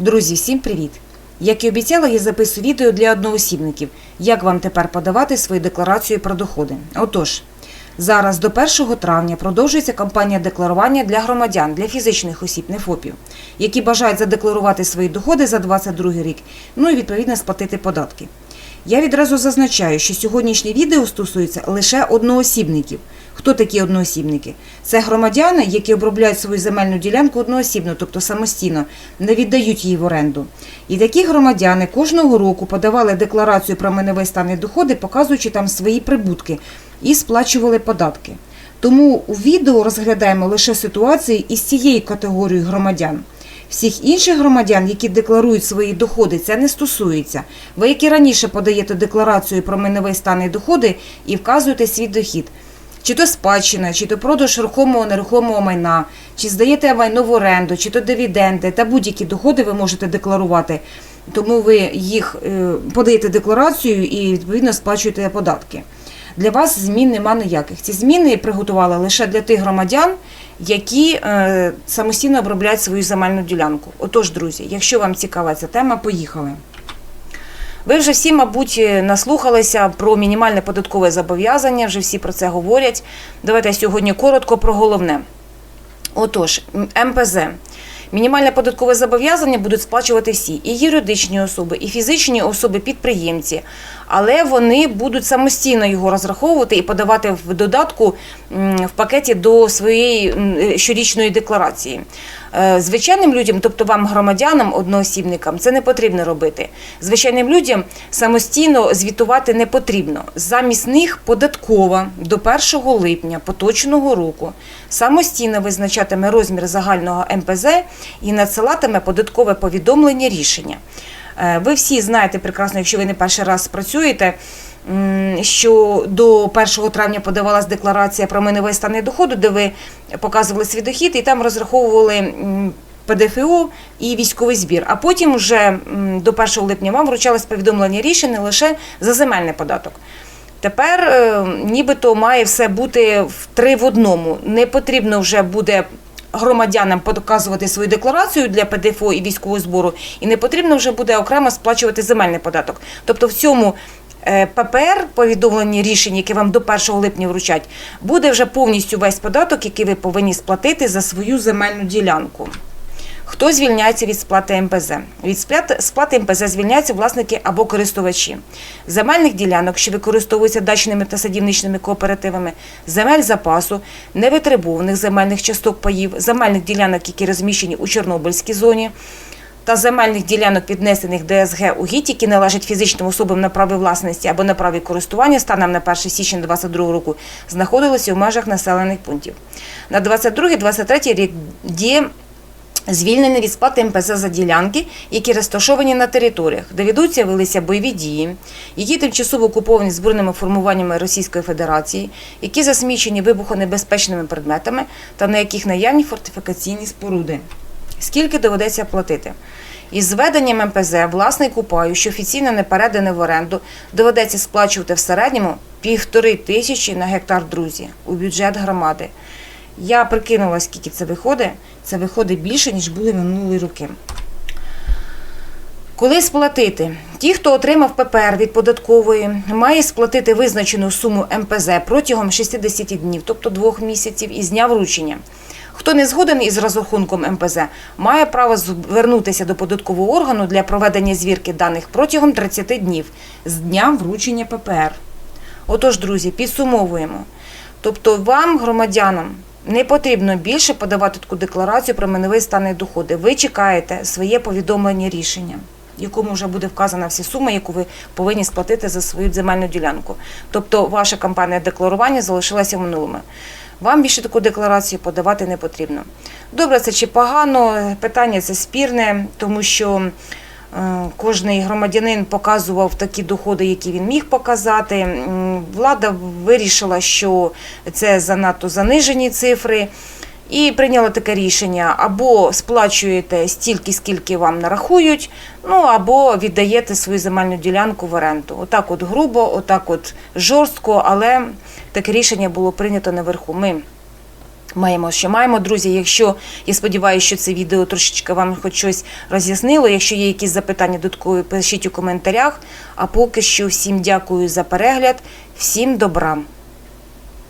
Друзі, всім привіт! Як і обіцяла, я записую відео для одноосібників, як вам тепер подавати свою декларацію про доходи. Отож, зараз до 1 травня продовжується кампанія декларування для громадян, для фізичних осіб, не ФОПів, які бажають задекларувати свої доходи за 2022 рік, ну і відповідно сплатити податки. Я відразу зазначаю, що сьогоднішнє відео стосується лише одноосібників. Хто такі одноосібники? Це громадяни, які обробляють свою земельну ділянку одноосібно, тобто самостійно, не віддають її в оренду. І такі громадяни кожного року подавали декларацію про майновий стан і доходи, показуючи там свої прибутки, і сплачували податки. Тому у відео розглядаємо лише ситуації із цією категорією громадян. Всіх інших громадян, які декларують свої доходи, це не стосується. Ви, які раніше подаєте декларацію про майновий стан і доходи і вказуєте свій дохід. Чи то спадщина, чи то продаж рухомого нерухомого майна, чи здаєте майно в оренду, чи то дивіденди та будь-які доходи ви можете декларувати. Тому ви їх е, подаєте декларацію і відповідно сплачуєте податки. Для вас змін нема ніяких. Ці зміни приготували лише для тих громадян, які е, самостійно обробляють свою земельну ділянку. Отож, друзі, якщо вам цікава ця тема, поїхали. Ви вже всі, мабуть, наслухалися про мінімальне податкове зобов'язання, вже всі про це говорять. Давайте сьогодні коротко про головне. Отож, МПЗ. Мінімальне податкове зобов'язання будуть сплачувати всі і юридичні особи, і фізичні особи-підприємці, але вони будуть самостійно його розраховувати і подавати в додатку в пакеті до своєї щорічної декларації. Е, Звичайним людям, тобто вам, громадянам, одноосібникам, це не потрібно робити. Звичайним людям самостійно звітувати не потрібно. Замість них податкова до 1 липня поточного року самостійно визначатиме розмір загального МПЗ і надсилатиме податкове повідомлення рішення. Е, Ви всі знаєте прекрасно, якщо ви не перший раз працюєте, що до 1 травня подавалась декларація про майновий стан доходу, де ви показували свій дохід і там розраховували ПДФО і військовий збір. А потім вже до 1 липня вам вручалось повідомлення рішення лише за земельний податок. Тепер е, нібито має все бути в три в одному. Не потрібно вже буде громадянам показувати свою декларацію для ПДФО і військового збору, і не потрібно вже буде окремо сплачувати земельний податок. Тобто в цьому е, ППР, повідомлення рішення, яке вам до 1 липня вручать, буде вже повністю весь податок, який ви повинні сплатити за свою земельну ділянку. Хто звільняється від сплати МПЗ? Від сплати МПЗ звільняються власники або користувачі земельних ділянок, що використовуються дачними та садівничними кооперативами, земель запасу, невитребуваних земельних часток паїв, земельних ділянок, які розміщені у Чорнобильській зоні, та земельних ділянок, піднесених ДСГ угідь, які належать фізичним особам на праві власності або на праві користування станом на 1 січня 2022 року, знаходилися в межах населених пунктів. На 22-23 рік діє звільнені від сплати МПЗ за ділянки, які розташовані на територіях, де ведуться велися бойові дії, які тимчасово окуповані збройними формуваннями Російської Федерації, які засмічені вибухонебезпечними предметами та на яких наявні фортифікаційні споруди. Скільки доведеться платити? Із зведенням МПЗ власнику паю, що офіційно не передане в оренду, доведеться сплачувати в середньому півтори тисячі на гектар друзі у бюджет громади. Я прикинула, скільки це виходить. Це виходить більше, ніж були минулі роки. Коли сплатити? Ті, хто отримав ППР від податкової, має сплатити визначену суму МПЗ протягом 60 днів, тобто двох місяців із дня вручення. Хто не згоден із розрахунком МПЗ, має право звернутися до податкового органу для проведення звірки даних протягом 30 днів з дня вручення ППР. Отож, друзі, підсумовуємо. Тобто вам, громадянам, не потрібно більше подавати таку декларацію про майновий стан і доходи. Ви чекаєте своє повідомлення рішення, в якому вже буде вказана всі суми, яку ви повинні сплатити за свою земельну ділянку. Тобто ваша кампанія декларування залишилася в минулому. Вам більше таку декларацію подавати не потрібно. Добре, це чи погано? Питання це спірне, тому що кожний громадянин показував такі доходи, які він міг показати. Влада вирішила, що це занадто занижені цифри. І прийняла таке рішення: або сплачуєте стільки, скільки вам нарахують, ну або віддаєте свою земельну ділянку в оренду. Отак, от грубо, отак, от жорстко, але таке рішення було прийнято наверху. Ми Маємо, що маємо, друзі. Якщо я сподіваюся, що це відео трошечки вам хоч щось роз'яснило. Якщо є якісь запитання додаткові, пишіть у коментарях. А поки що всім дякую за перегляд, всім добра.